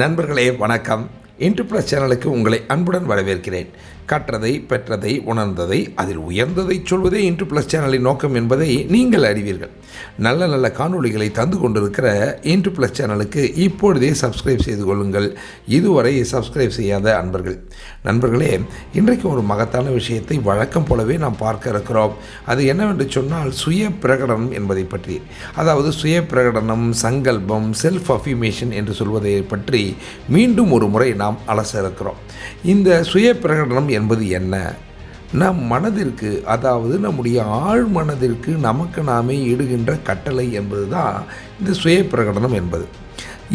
நண்பர்களே வணக்கம். இன்று ப்ளஸ் சேனலுக்கு உங்களை அன்புடன் வரவேற்கிறேன். கற்றதை பெற்றதை உணர்ந்ததை அதில் உயர்ந்ததை சொல்வதே இன்று ப்ளஸ் சேனலின் நோக்கம் என்பதை நீங்கள் அறிவீர்கள். நல்ல நல்ல காணொளிகளை தந்து கொண்டிருக்கிற இன்று ப்ளஸ் சேனலுக்கு இப்பொழுதே சப்ஸ்கிரைப் செய்து கொள்ளுங்கள். இதுவரை சப்ஸ்கிரைப் செய்யாத அன்பர்கள். நண்பர்களே இன்றைக்கு ஒரு மகத்தான விஷயத்தை வழக்கம் போலவே நாம் பார்க்க இருக்கிறோம். அது என்னவென்று சொன்னால் சுய பிரகடனம் என்பதை பற்றி. அதாவது சுய பிரகடனம் சங்கல்பம் செல்ஃப் அஃபிமேஷன் என்று சொல்வதை பற்றி மீண்டும் ஒரு முறை நாம் அலச இருக்கிறோம் இந்த சுய பிரகடனம் என்பது என்ன? நம் மனதிற்கு அதாவது நம்முடைய ஆழ் மனதிற்கு நமக்கு நாமே இடுகின்ற கட்டளை என்பது தான் இந்த சுய பிரகடனம் என்பது.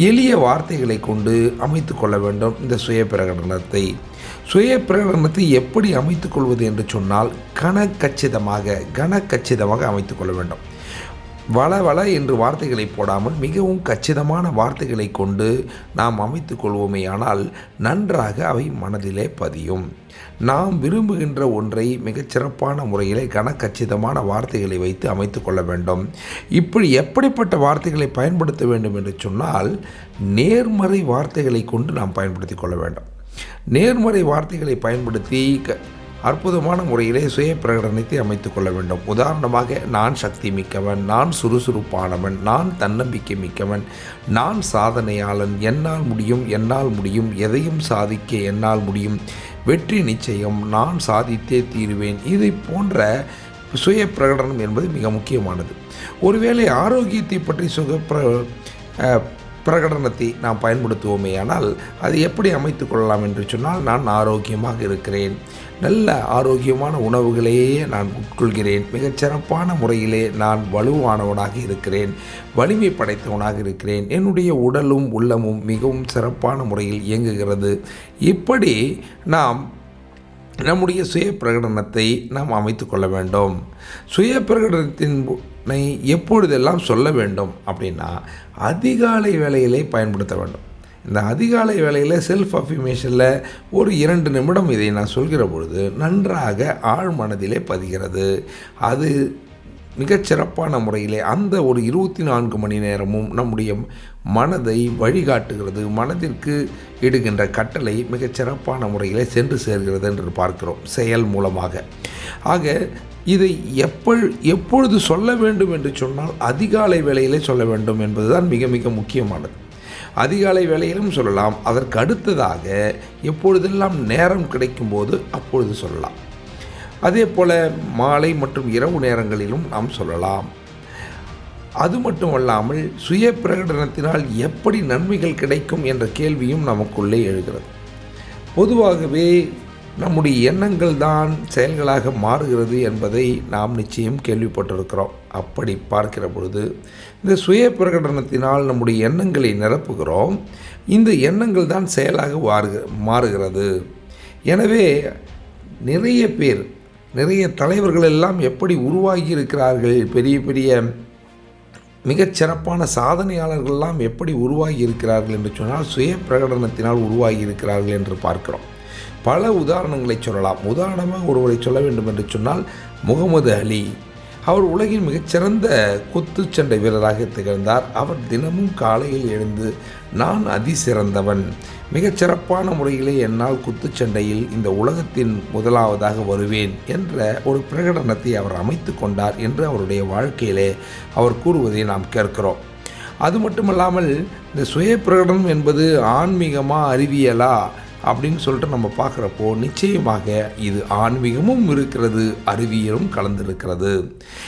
எளிய வார்த்தைகளை கொண்டு அமைத்து கொள்ள வேண்டும் இந்த சுய பிரகடனத்தை சுய பிரகடனத்தை எப்படி அமைத்துக்கொள்வது என்று சொன்னால் கனக்கச்சிதமாக கனக்கச்சிதமாக அமைத்துக் கொள்ள வேண்டும். வள வள என்று வார்த்தைகளை போடாமல் மிகவும் கச்சிதமான வார்த்தைகளை கொண்டு நாம் அமைத்து கொள்வோமேயானால் நன்றாக அவை மனதிலே பதியும். நாம் விரும்புகின்ற ஒன்றை மிகச்சிறப்பான முறையிலே கனக்கச்சிதமான வார்த்தைகளை வைத்து அமைத்து கொள்ள வேண்டும். இப்படி எப்படிப்பட்ட வார்த்தைகளை பயன்படுத்த வேண்டும் என்று சொன்னால் நேர்மறை வார்த்தைகளை கொண்டு நாம் பயன்படுத்தி கொள்ள வேண்டும். நேர்மறை வார்த்தைகளை பயன்படுத்தி க அற்புதமான முறையிலே சுய பிரகடனத்தை அமைத்து கொள்ள வேண்டும். உதாரணமாக நான் சக்தி மிக்கவன் நான் சுறுசுறுப்பானவன் நான் தன்னம்பிக்கை மிக்கவன் நான் சாதனையாளன் என்னால் முடியும் என்னால் முடியும் எதையும் சாதிக்க என்னால் முடியும் வெற்றி நிச்சயம் நான் சாதித்தே தீருவேன். இதை போன்ற சுய பிரகடனம் என்பது மிக முக்கியமானது. ஒருவேளை ஆரோக்கியத்தை பற்றி சுக பிரகடனத்தை நாம் பயன்படுத்துவோமே ஆனால் அது எப்படி அமைத்து கொள்ளலாம் என்று சொன்னால் நான் ஆரோக்கியமாக இருக்கிறேன். நல்ல ஆரோக்கியமான உணவுகளையே நான் உட்கொள்கிறேன். மிகச்சிறப்பான முறையிலே நான் வலுவானவனாக இருக்கிறேன். வலிமை படைத்தவனாக இருக்கிறேன். என்னுடைய உடலும் உள்ளமும் மிகவும் சிறப்பான முறையில் இயங்குகிறது. இப்படி நாம் நம்முடைய சுய பிரகடனத்தை நாம் அமைத்து கொள்ள வேண்டும். சுய பிரகடனத்தின் எப்பொழுதெல்லாம் சொல்ல வேண்டும் அப்படின்னா அதிகாலை வேலையிலே பயன்படுத்த வேண்டும். இந்த அதிகாலை வேலையில் செல்ஃப் அஃபிமேஷனில் ஒரு இரண்டு நிமிடம் இதை நான் சொல்கிற பொழுது நன்றாக ஆழ் மனதிலே பதிகிறது. அது மிகச்சிறப்பான முறையிலே அந்த ஒரு இருபத்தி நான்கு மணி நேரமும் நம்முடைய மனதை வழிகாட்டுகிறது மனதிற்கு இடுகின்ற கட்டளை மிகச்சிறப்பான முறையிலே சென்று சேர்கிறது என்று பார்க்கிறோம் செயல் மூலமாக. ஆக இதை எப்பொழு எப்பொழுது சொல்ல வேண்டும் என்று சொன்னால் அதிகாலை வேளையிலே சொல்ல வேண்டும் என்பதுதான் மிக மிக முக்கியமானது. அதிகாலை வேளையிலும் சொல்லலாம் அதற்கு அடுத்ததாக எப்பொழுதெல்லாம் நேரம் கிடைக்கும்போது அப்பொழுது சொல்லலாம். அதே போல் மாலை மற்றும் இரவு நேரங்களிலும் நாம் சொல்லலாம். அது மட்டும் அல்லாமல் சுய பிரகடனத்தினால் எப்படி நன்மைகள் கிடைக்கும் என்ற கேள்வியும் நமக்குள்ளே எழுகிறது. பொதுவாகவே நம்முடைய எண்ணங்கள் தான் செயல்களாக மாறுகிறது என்பதை நாம் நிச்சயம் கேள்விப்பட்டிருக்கிறோம். அப்படி பார்க்கிற பொழுது இந்த சுய பிரகடனத்தினால் நம்முடைய எண்ணங்களை நிரப்புகிறோம். இந்த எண்ணங்கள் தான் செயலாக மாறுகிறது. எனவே நிறைய பேர் நிறைய தலைவர்கள் எல்லாம் எப்படி உருவாகி இருக்கிறார்கள்? பெரிய பெரிய மிகச்சிறப்பான சாதனையாளர்கள்லாம் எப்படி உருவாகி இருக்கிறார்கள் என்று சொன்னால் சுய பிரகடனத்தினால் உருவாகி இருக்கிறார்கள் என்று பார்க்கிறோம். பல உதாரணங்களை சொல்லலாம். உதாரணமாக ஒருவரை சொல்ல வேண்டும் என்று சொன்னால் முகமது அலி. அவர் உலகின் மிகச்சிறந்த குத்துச்சண்டை வீரராக திகழ்ந்தார். அவர் தினமும் காலையில் எழுந்து நான் அதிசிறந்தவன் மிகச்சிறப்பான முறையிலே என்னால் குத்துச்சண்டையில் இந்த உலகத்தின் முதலாவதாக வருவேன் என்ற ஒரு பிரகடனத்தை அவர் அமைத்து கொண்டார் என்று அவருடைய வாழ்க்கையிலே அவர் கூறுவதை நாம் கேட்கிறோம். அது மட்டுமல்லாமல் இந்த சுய பிரகடனம் என்பது ஆன்மீகமா அறிவியலா? அப்படின்னு சொல்லிட்டு நம்ம பார்க்குறப்போ நிச்சயமாக இது ஆன்மீகமும் இருக்கிறது அறிவியலும் கலந்திருக்கிறது.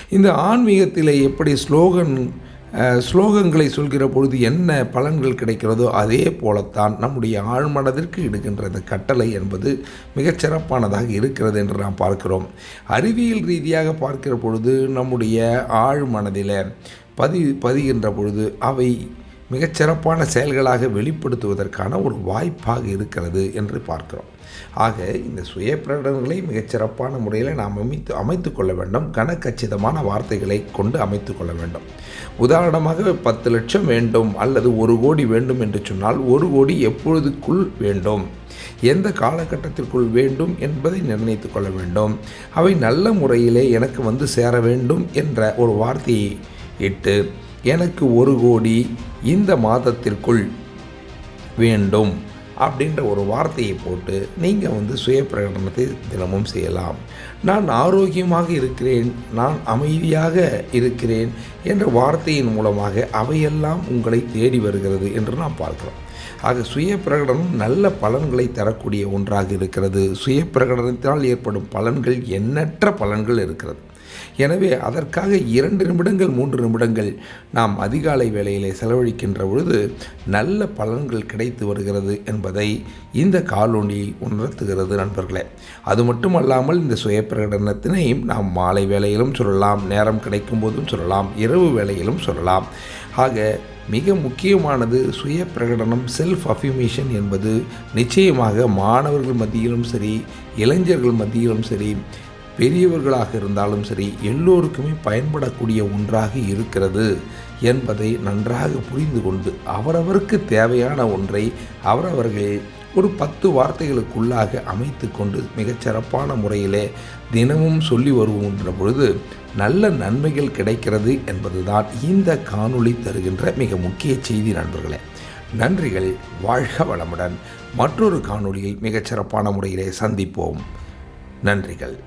இந்த ஆன்மீகத்தில் எப்படி ஸ்லோகன் ஸ்லோகங்களை சொல்கிற பொழுது என்ன பலன்கள் கிடைக்கிறதோ அதே போலத்தான் நம்முடைய ஆழ்மனதிற்கு இடுகின்ற இந்த கட்டளை என்பது மிகச்சிறப்பானதாக இருக்கிறது என்று நாம் பார்க்கிறோம். அறிவியல் ரீதியாக பார்க்கிற பொழுது நம்முடைய ஆழ்மனதில் பதி பதிகின்ற பொழுது அவை மிகச்சிறப்பான செயல்களாக வெளிப்படுத்துவதற்கான ஒரு வாய்ப்பாக இருக்கிறது என்று பார்க்கிறோம். ஆக இந்த சுய பிரகடனங்களை மிகச்சிறப்பான முறையில் நாம் அமைத்து அமைத்து கொள்ள வேண்டும். கனக்கச்சிதமான வார்த்தைகளை கொண்டு அமைத்து கொள்ள வேண்டும். உதாரணமாக பத்து லட்சம் வேண்டும் அல்லது ஒரு கோடி வேண்டும் என்று சொன்னால் ஒரு கோடி எப்பொழுதுக்குள் வேண்டும்? எந்த காலகட்டத்திற்குள் வேண்டும் என்பதை நிர்ணயித்து கொள்ள வேண்டும். அவை நல்ல முறையிலே எனக்கு வந்து சேர வேண்டும் என்ற ஒரு வார்த்தையை இட்டு எனக்கு ஒரு கோடி இந்த மாதத்திற்குள் வேண்டும் அப்படின்ற ஒரு வார்த்தையை போட்டு நீங்கள் வந்து சுய பிரகடனத்தை தினமும் செய்யலாம். நான் ஆரோக்கியமாக இருக்கிறேன் நான் அமைதியாக இருக்கிறேன் என்ற வார்த்தையின் மூலமாக அவையெல்லாம் உங்களை தேடி வருகிறது என்று நாம் பார்க்கிறோம். ஆக சுய பிரகடனம் நல்ல பலன்களை தரக்கூடிய ஒன்றாக இருக்கிறது. சுய பிரகடனத்தினால் ஏற்படும் பலன்கள் எண்ணற்ற பலன்கள் இருக்கிறது. எனவே அதற்காக இரண்டு நிமிடங்கள் மூன்று நிமிடங்கள் நாம் அதிகாலை வேளையிலே செலவழிக்கின்ற பொழுது நல்ல பலன்கள் கிடைத்து வருகிறது என்பதை இந்த காலொனி உணர்த்துகிறது நண்பர்களே. அது மட்டுமல்லாமல் இந்த சுய பிரகடனத்தினை நாம் மாலை வேளையிலும் சொல்லலாம் நேரம் கிடைக்கும் போதும் சொல்லலாம் இரவு வேளையிலும் சொல்லலாம். ஆக மிக முக்கியமானது சுய பிரகடனம் செல்ஃப் அஃபிமேஷன் என்பது நிச்சயமாக மாணவர்கள் மத்தியிலும் சரி இளைஞர்கள் மத்தியிலும் சரி பெரியவர்களாக இருந்தாலும் சரி எல்லோருக்குமே பயன்படக்கூடிய ஒன்றாக இருக்கிறது என்பதை நன்றாக புரிந்து கொண்டு அவரவருக்கு தேவையான ஒன்றை அவரவர்கள் ஒரு பத்து வார்த்தைகளுக்குள்ளாக அமைத்து கொண்டு மிகச்சிறப்பான முறையிலே தினமும் சொல்லி வருவோன்ற பொழுது நல்ல நன்மைகள் கிடைக்கிறது என்பதுதான் இந்த காணொளி தருகின்ற மிக முக்கிய செய்தி நண்பர்களே. நன்றிகள் வாழ்க வளமுடன். மற்றொரு காணொளியில் மிகச்சிறப்பான முறையிலே சந்திப்போம். நன்றிகள்.